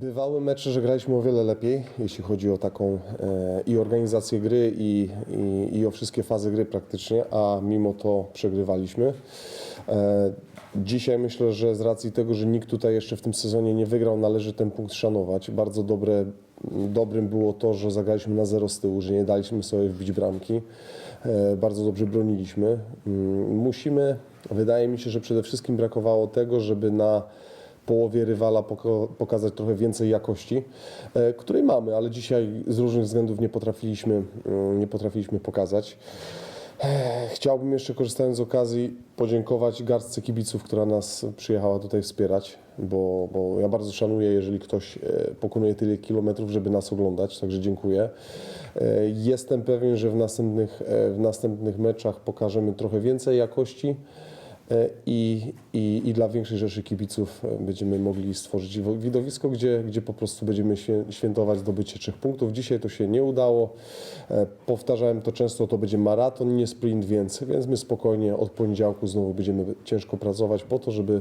Bywały mecze, że graliśmy o wiele lepiej, jeśli chodzi o taką e, i organizację gry, i, i, i o wszystkie fazy gry praktycznie, a mimo to przegrywaliśmy. E, dzisiaj myślę, że z racji tego, że nikt tutaj jeszcze w tym sezonie nie wygrał, należy ten punkt szanować. Bardzo dobre, dobrym było to, że zagraliśmy na zero z tyłu, że nie daliśmy sobie wbić bramki. E, bardzo dobrze broniliśmy. Mm, Musimy, wydaje mi się, że przede wszystkim brakowało tego, żeby na połowie rywala pokazać trochę więcej jakości, e, której mamy, ale dzisiaj z różnych względów nie potrafiliśmy, mm, nie potrafiliśmy pokazać. E, Chciałbym jeszcze korzystając z okazji podziękować garstce kibiców, która nas przyjechała tutaj wspierać, bo, bo ja bardzo szanuję, jeżeli ktoś e, pokonuje tyle kilometrów, żeby nas oglądać, także dziękuję. Jestem pewien, że w następnych, w następnych meczach pokażemy trochę więcej jakości i, i, i dla większej rzeszy kibiców e, będziemy mogli stworzyć wo- widowisko, gdzie, gdzie po prostu będziemy świę- świętować zdobycie trzech punktów. Dzisiaj to się nie udało. E, Powtarzałem to często, to będzie maraton, nie sprint, więc, więc my spokojnie od poniedziałku znowu będziemy ciężko pracować po to, żeby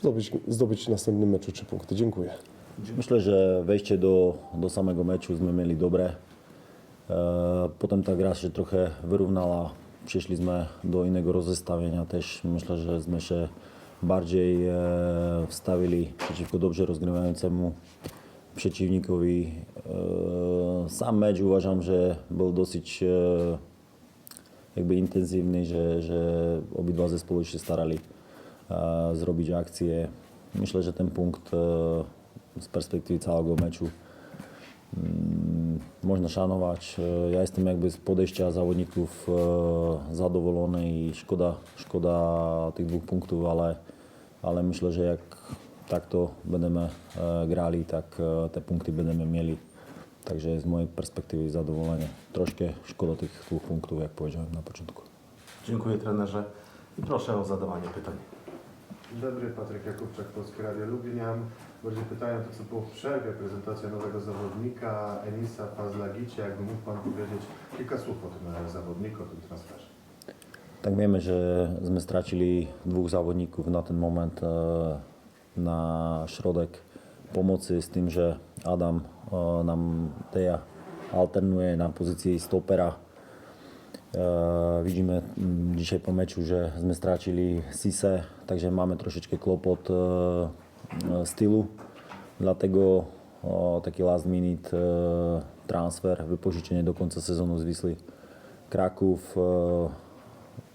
zdobyć, zdobyć w następnym meczu trzy punkty. Dziękuję. Myślę, że wejście do, do samego meczu sme mieli dobre. E, Potem ta gra się trochę wyrównała. Przyszliśmy do innego rozestawienia też. Myślę, że sme się bardziej e, wstawili przeciwko dobrze rozgrywającemu przeciwnikowi. E, Sam mecz uważam, że był dosyć e, jakby intensywny, że, że obidwa zespoły się starali e, zrobić akcję. Myślę, że ten punkt e, z perspektywy całego meczu można szanować. E, Ja jestem jakby z podejścia zawodników e, zadowolony i szkoda, szkoda tych dwóch punktów, ale, ale myślę, że jak tak to będziemy e, grali, tak e, te punkty będziemy mieli. Także z mojej perspektywy zadowolenie. Troszkę szkoda tych dwóch punktów, jak powiedziałem na początku. Dziękuję trenerze i proszę o zadawanie pytań. Dzień dobry, Patryk Jakubczak, Polskie Radio Lublin. Bardziej pytają to, co było w przerwie, prezentacja nowego zawodnika Enisa Fazlagicie. Jakby mógł Pan powiedzieć kilka słów o tym e, zawodniku, o tym transferze. Tak wiemy, że sme stracili dwóch zawodników na ten moment e, na środek pomocy z tym, że Adam e, nam Teja alternuje na pozycji stopera. Widzimy dzisiaj po meczu, że sme stracili Sise, takže mamy troszeczkę kłopot e, e, z tyłu. Dlatego e, taki last minute e, transfer, wypożyczenie do końca sezonu z Wisły Kraków. e,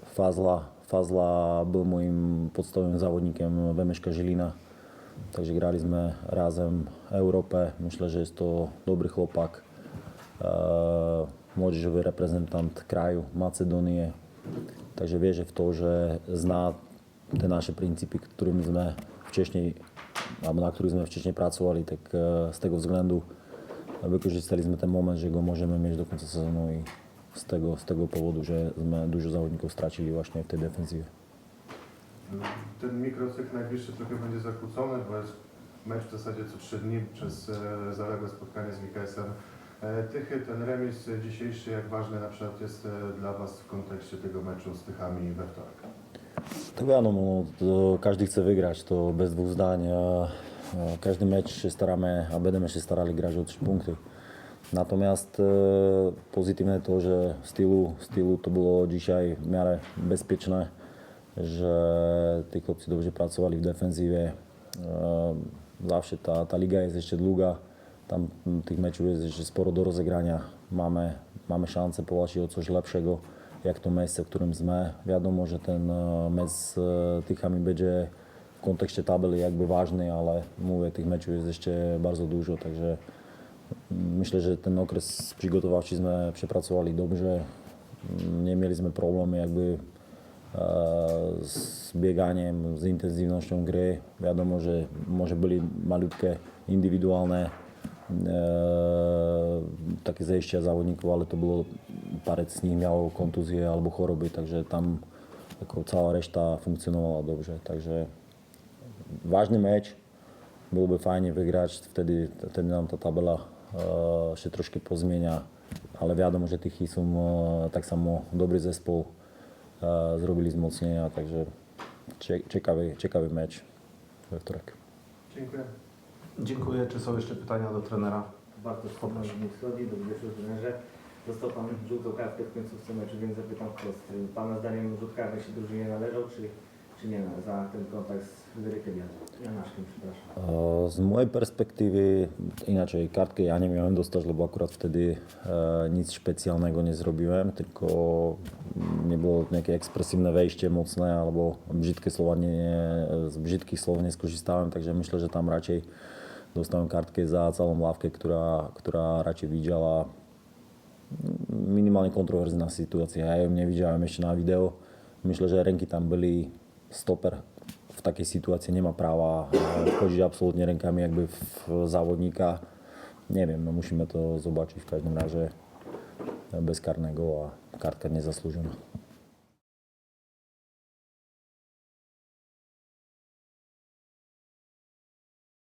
Fazla, Fazla był moim podstawowym zawodnikiem Wemeszka Żylina. Także graliśmy razem Europę. Myślę, że jest to dobry chłopak. E, reprezentant kraju Macedonii. Także wierzę w to, że zna te nasze pryncypy, którymi sme wcześniej, albo na których sme wcześniej pracowali, tak e, z tego względu wykorzystaliśmy ten moment, że go możemy mieć do końca sezonu i z tego, z tego powodu, że dużo zawodników stracili właśnie w tej defensywie. Ten mikrocykl najbliższy trochę będzie zakłócony, bo jest mecz w zasadzie co trzy dni przez e, zaległe spotkanie z WKS-em e, Tychy. Ten remis dzisiejszy, jak ważny na przykład jest dla Was w kontekście tego meczu z Tychami we wtorek? Tak wiadomo, to każdy chce wygrać, to bez dwóch zdań. Każdy mecz się staramy, a będziemy się starali grać o trzy punkty. Natomiast e, pozytywne to, że w stylu, stylu to było dzisiaj w miarę bezpieczne, że ci chłopcy dobrze pracowali w defensywie. E, Zawsze ta, ta liga jest jeszcze długa, tam tych meczów jest jeszcze sporo do rozegrania. Mamy, mamy szansę powalczyć o coś lepszego, jak to miejsce, w którym sme. Wiadomo, że ten e, mecz z e, Tychami będzie w kontekście tabeli jakby ważny, ale mówię, tych meczów jest jeszcze bardzo dużo, także Myślę, że ten okres przygotowawczy sme przepracowali dobrze. Nie mieliśmy problemy jakby e, z bieganiem, z intensywnością gry. Wiadomo, że może byli malutkie indywidualne takie zejścia zawodników, ale to było parę z nich miało kontuzje albo choroby, także tam jako cała reszta funkcjonowała dobrze. Także ważny mecz. Byłoby fajnie wygrać, wtedy, wtedy nam ta tabela e, się troszkę pozmienia, ale wiadomo, że Tychy są e, tak samo dobry zespół, e, zrobili wzmocnienia, także cie, ciekawy, ciekawy mecz we wtorek. Dziękuję. Dziękuję. Czy są jeszcze pytania do trenera? Bartosz z Wschodzi, dobry wieczór trenerze. Został Pan żółtą kartkę w końcówce meczu, więc zapytam wprost. Pana zdaniem rzut się drużynie należał, czy, czy nie za ten kontakt z Fryderykiem Janaszkiem? Przepraszam. Z mojej perspektywy, inaczej kartkę ja nie miałem dostać, lebo akurat wtedy e, nic specjalnego nie zrobiłem, tylko nie było jakieś ekspresywne wejście mocne alebo brzydkie słowa nie, z brzydkich słów nie skorzystałem, także myślę, że tam raczej dostałem kartkę za całą ławkę, która, która raczej widziała minimálne kontroverzná situácia. Ja ju nevyžiavam ešte na video. Myslím, že Renky tam byli stoper v takej situácii nemá práva chodiť absolútne renkami akby v závodníka. Neviem, no musíme to zobačiť v každom raže bez karného a kartka nezaslúžená.